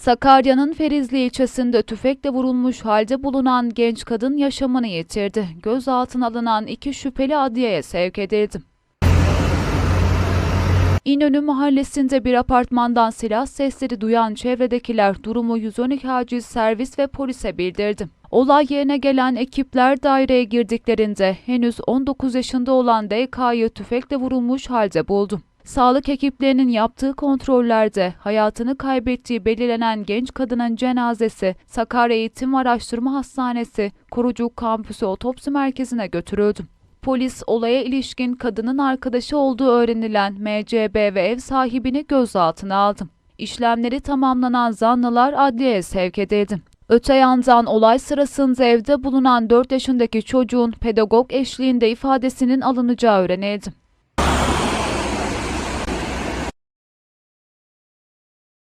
Sakarya'nın Ferizli ilçesinde tüfekle vurulmuş halde bulunan genç kadın yaşamını yitirdi. Gözaltına alınan iki şüpheli adliyeye sevk edildi. İnönü mahallesinde bir apartmandan silah sesleri duyan çevredekiler durumu 112 acil servis ve polise bildirdi. Olay yerine gelen ekipler daireye girdiklerinde henüz 19 yaşında olan DK'yı tüfekle vurulmuş halde buldu. Sağlık ekiplerinin yaptığı kontrollerde hayatını kaybettiği belirlenen genç kadının cenazesi Sakarya Eğitim Araştırma Hastanesi Korucuk Kampüsü Otopsi Merkezi'ne götürüldü. Polis olaya ilişkin kadının arkadaşı olduğu öğrenilen MCB ve ev sahibini gözaltına aldı. İşlemleri tamamlanan zanlılar adliyeye sevk edildi. Öte yandan olay sırasında evde bulunan 4 yaşındaki çocuğun pedagog eşliğinde ifadesinin alınacağı öğrenildi.